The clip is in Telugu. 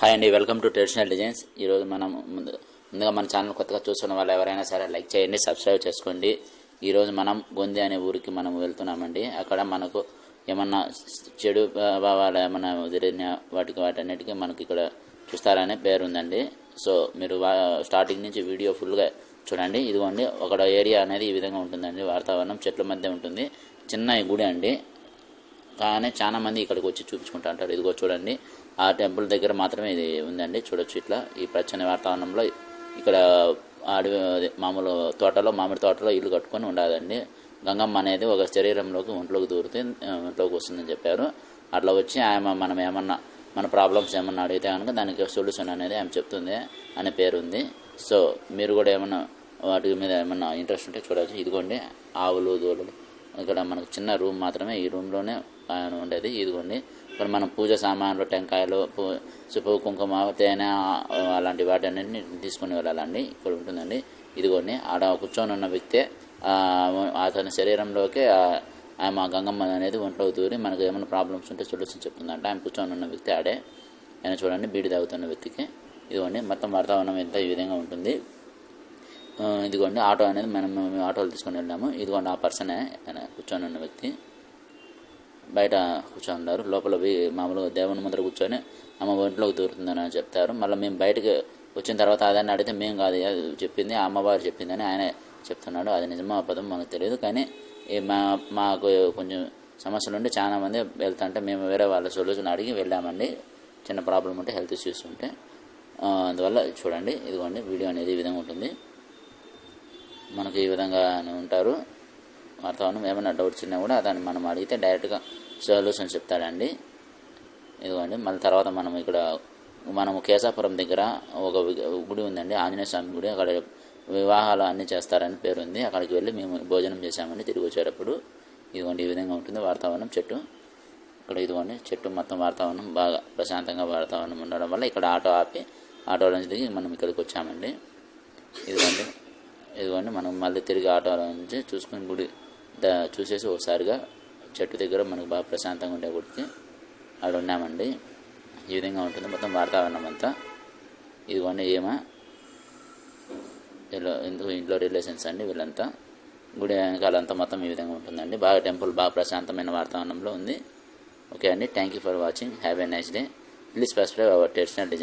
హాయ్ అండి వెల్కమ్ టు ట్రెడిషనల్ డిజైన్స్ ఈరోజు మనం ముందు ముందుగా మన ఛానల్ కొత్తగా చూస్తున్న వాళ్ళు ఎవరైనా సరే లైక్ చేయండి సబ్స్క్రైబ్ చేసుకోండి. ఈరోజు మనం గొంది అనే ఊరికి మనం వెళ్తున్నామండి. అక్కడ మనకు ఏమన్నా చెడు భావాలు ఏమన్నా వదిలిన వాటికి వాటన్నిటికీ మనకి ఇక్కడ చూస్తారనే పేరు ఉందండి సో మీరు స్టార్టింగ్ నుంచి వీడియో ఫుల్గా చూడండి. ఇదిగోండి ఒక ఏరియా అనేది ఈ విధంగా ఉంటుందండి. వాతావరణం చెట్ల మధ్య ఉంటుంది. చిన్న గుడి అండి. కానీ చాలా మంది ఇక్కడికి వచ్చి చూపించుకుంటా అంటారు ఇదిగో చూడండి. ఆ టెంపుల్ దగ్గర మాత్రమే ఇది ఉందండి. చూడొచ్చు ఇట్లా. ఈ పచ్చని వాతావరణంలో ఇక్కడ అడవి మామూలు తోటలో మామిడి తోటలో ఇల్లు కట్టుకొని ఉండాలండి. గంగమ్మ అనేది ఒక శరీరంలోకి ఒంట్లోకి దూరితే ఒంట్లోకి వస్తుందని చెప్పారు. అట్లా వచ్చి ఆమె మనం ఏమన్నా మన ప్రాబ్లమ్స్ ఏమన్నా అడిగితే కనుక దానికి సొల్యూషన్ అనేది ఆమె చెప్తుంది అనే పేరు ఉంది సో మీరు కూడా ఏమన్నా వాటి మీద ఏమన్నా ఇంట్రెస్ట్ ఉంటే చూడవచ్చు ఇదిగోండి ఆవులు దూడలు. ఇక్కడ మనకు చిన్న రూమ్ మాత్రమే ఈ రూమ్లోనే ఆయన ఉండేది. ఇదిగోండి. ఇక్కడ మనం పూజ సామాన్లు టెంకాయలు పూ సుపు కుంకుమ తేనె అలాంటి అలాంటి అన్నింటినీ తీసుకుని వెళ్ళాలండి ఇక్కడ ఉంటుందండి. ఇదిగోండి. ఆడ కూర్చొని ఉన్న వ్యక్తే అతని శరీరంలోకి ఆమె గంగమ్మ అనేది ఒంట్లోకి దూరి మనకు ఏమైనా ప్రాబ్లమ్స్ ఉంటే సొల్యూషన్ చెప్తుందంట. ఆమె కూర్చొని ఉన్న వ్యక్తి ఆడే. ఆయన చూడండి బీడి తాగుతున్న వ్యక్తికి. ఇదిగోండి. మొత్తం వాతావరణం ఎంత ఈ విధంగా ఉంటుంది. ఇదిగోండి. ఆటో అనేది మనం మేము ఆటోలు తీసుకొని వెళ్ళాము. ఇదిగోండి ఆ పర్సనే ఆయన కూర్చొని ఉన్న వ్యక్తి. బయట కూర్చొని ఉన్నారు లోపల మామూలుగా దేవుని ముందర కూర్చొని అమ్మ ఒంట్లోకి దూరుతుందని చెప్తారు. మళ్ళీ మేము బయటకు వచ్చిన తర్వాత అదని అడిగితే మేము కాదు అది చెప్పింది ఆ అమ్మవారు చెప్పిందని ఆయన చెప్తున్నాడు. అది నిజమా పదం మనకు తెలియదు. కానీ ఈ మా మాకు కొంచెం సమస్యలు ఉండి చాలా మంది వెళ్తుంటే మేము వేరే వాళ్ళ సొల్యూషన్ అడిగి వెళ్ళామండి. చిన్న ప్రాబ్లం ఉంటే హెల్త్ ఇష్యూస్ ఉంటే. అందువల్ల చూడండి ఇదిగోండి వీడియో అనేది ఈ విధంగా ఉంటుంది. మనకు ఈ విధంగా ఉంటారు. వాతావరణం ఏమైనా డౌట్స్ ఉన్నా కూడా దాన్ని మనం అడిగితే డైరెక్ట్గా సొల్యూషన్ చెప్తాడండి. ఇదిగోండి మళ్ళీ తర్వాత మనం ఇక్కడ మనము కేశాపురం దగ్గర ఒక గుడి ఉందండి ఆంజనేయ స్వామి గుడి. అక్కడ వివాహాలు అన్నీ చేస్తారని పేరు ఉంది. అక్కడికి వెళ్ళి మేము భోజనం చేశామండి తిరిగి వచ్చేటప్పుడు. ఇదిగోండి ఈ విధంగా ఉంటుంది వాతావరణం చెట్టు. ఇక్కడ ఇదిగోండి చెట్టు మొత్తం వాతావరణం బాగా ప్రశాంతంగా వాతావరణం ఉండడం వల్ల ఇక్కడ ఆటో ఆపి ఆటో నుంచి దిగి మనం ఇక్కడికి వచ్చామండి. ఇదిగోండి ఇదిగోండి మనం మళ్ళీ తిరిగి ఆటోలో నుంచి చూసుకుని గుడి చూసేసి ఒకసారిగా చెట్టు దగ్గర మనకు బాగా ప్రశాంతంగా ఉండే గుడికి అక్కడ ఉన్నామండి. ఈ విధంగా ఉంటుంది. మొత్తం వాతావరణం అంతా. ఇదిగోండి ఏమా ఇలా ఇందుకు ఇంట్లో రిలేషన్స్ అండి వీళ్ళంతా. గుడి వెనకాలంతా మొత్తం ఈ విధంగా ఉంటుందండి. బాగా టెంపుల్ బాగా ప్రశాంతమైన వాతావరణంలో ఉంది. ఓకే అండి thank you for watching. Have a nice day. Please subscribe our traditional design.